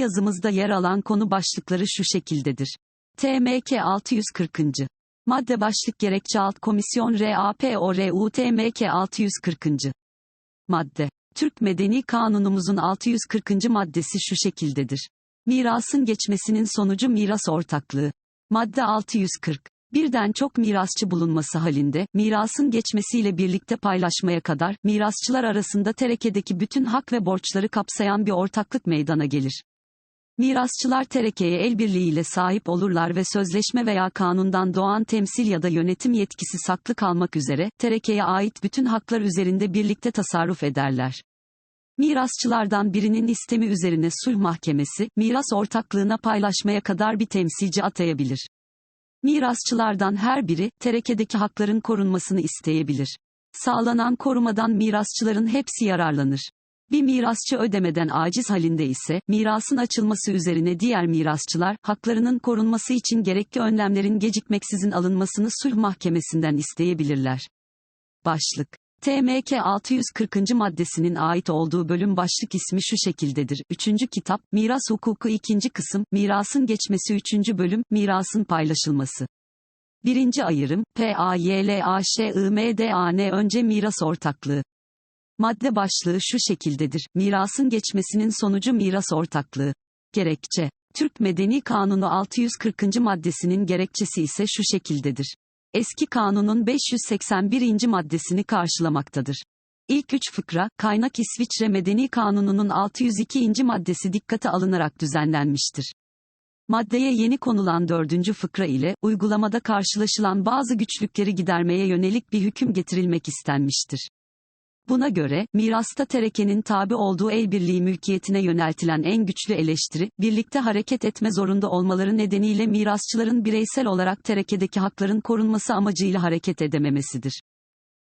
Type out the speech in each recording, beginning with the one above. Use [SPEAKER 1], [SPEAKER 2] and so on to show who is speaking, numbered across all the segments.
[SPEAKER 1] yazımızda yer alan konu başlıkları şu şekildedir. TMK 640. Madde başlık gerekçe alt komisyon RAPORU TMK 640. Madde. Türk Medeni Kanunumuzun 640. maddesi şu şekildedir. Mirasın geçmesinin sonucu miras ortaklığı. Madde 640. Birden çok mirasçı bulunması halinde, mirasın geçmesiyle birlikte paylaşmaya kadar, mirasçılar arasında terekedeki bütün hak ve borçları kapsayan bir ortaklık meydana gelir. Mirasçılar terekeye el birliğiyle sahip olurlar ve sözleşme veya kanundan doğan temsil ya da yönetim yetkisi saklı kalmak üzere, terekeye ait bütün haklar üzerinde birlikte tasarruf ederler. Mirasçılardan birinin istemi üzerine sulh mahkemesi, miras ortaklığına paylaşmaya kadar bir temsilci atayabilir. Mirasçılardan her biri, terekedeki hakların korunmasını isteyebilir. Sağlanan korumadan mirasçıların hepsi yararlanır. Bir mirasçı ödemeden aciz halinde ise, mirasın açılması üzerine diğer mirasçılar, haklarının korunması için gerekli önlemlerin gecikmeksizin alınmasını sulh mahkemesinden isteyebilirler. Başlık TMK 640. maddesinin ait olduğu bölüm başlık ismi şu şekildedir. 3. kitap, Miras Hukuku 2. kısım, Mirasın geçmesi 3. bölüm, Mirasın paylaşılması. 1. ayrım, PAYLAŞIMDAN önce miras ortaklığı. Madde başlığı şu şekildedir. Mirasın geçmesinin sonucu miras ortaklığı. Gerekçe. Türk Medeni Kanunu 640. maddesinin gerekçesi ise şu şekildedir. Eski kanunun 581. maddesini karşılamaktadır. İlk üç fıkra, kaynak İsviçre Medeni Kanunu'nun 602. maddesi dikkate alınarak düzenlenmiştir. Maddeye yeni konulan dördüncü fıkra ile, uygulamada karşılaşılan bazı güçlükleri gidermeye yönelik bir hüküm getirilmek istenmiştir. Buna göre, mirasta terekenin tabi olduğu el birliği mülkiyetine yöneltilen en güçlü eleştiri, birlikte hareket etme zorunda olmaları nedeniyle mirasçıların bireysel olarak terekedeki hakların korunması amacıyla hareket edememesidir.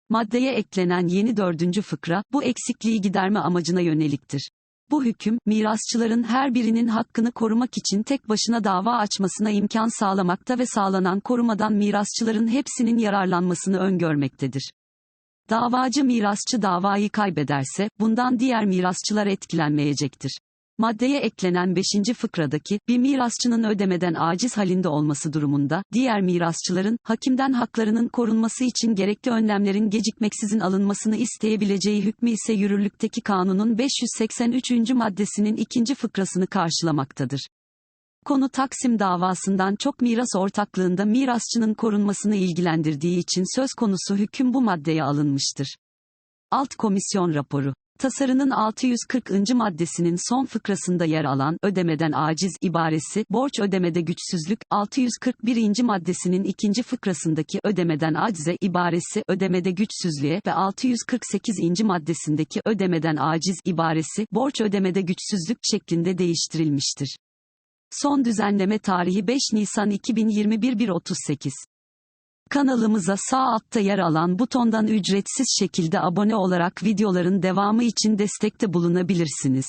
[SPEAKER 1] Maddeye eklenen yeni dördüncü fıkra, bu eksikliği giderme amacına yöneliktir. Bu hüküm, mirasçıların her birinin hakkını korumak için tek başına dava açmasına imkan sağlamakta ve sağlanan korumadan mirasçıların hepsinin yararlanmasını öngörmektedir. Davacı mirasçı davayı kaybederse, bundan diğer mirasçılar etkilenmeyecektir. Maddeye eklenen 5. fıkradaki, bir mirasçının ödemeden aciz halinde olması durumunda, diğer mirasçıların, hakimden haklarının korunması için gerekli önlemlerin gecikmeksizin alınmasını isteyebileceği hükmü ise yürürlükteki kanunun 583. maddesinin ikinci fıkrasını karşılamaktadır. Konu Taksim davasından çok miras ortaklığında mirasçının korunmasını ilgilendirdiği için söz konusu hüküm bu maddeye alınmıştır. Alt komisyon raporu Tasarının 640. maddesinin son fıkrasında yer alan ödemeden aciz ibaresi borç ödemede güçsüzlük 641. maddesinin ikinci fıkrasındaki ödemeden acize ibaresi ödemede güçsüzlüğe ve 648. maddesindeki ödemeden aciz ibaresi borç ödemede güçsüzlük şeklinde değiştirilmiştir. Son düzenleme tarihi 5 Nisan 2021 1.38. Kanalımıza sağ altta yer alan butondan ücretsiz şekilde abone olarak videoların devamı için destekte bulunabilirsiniz.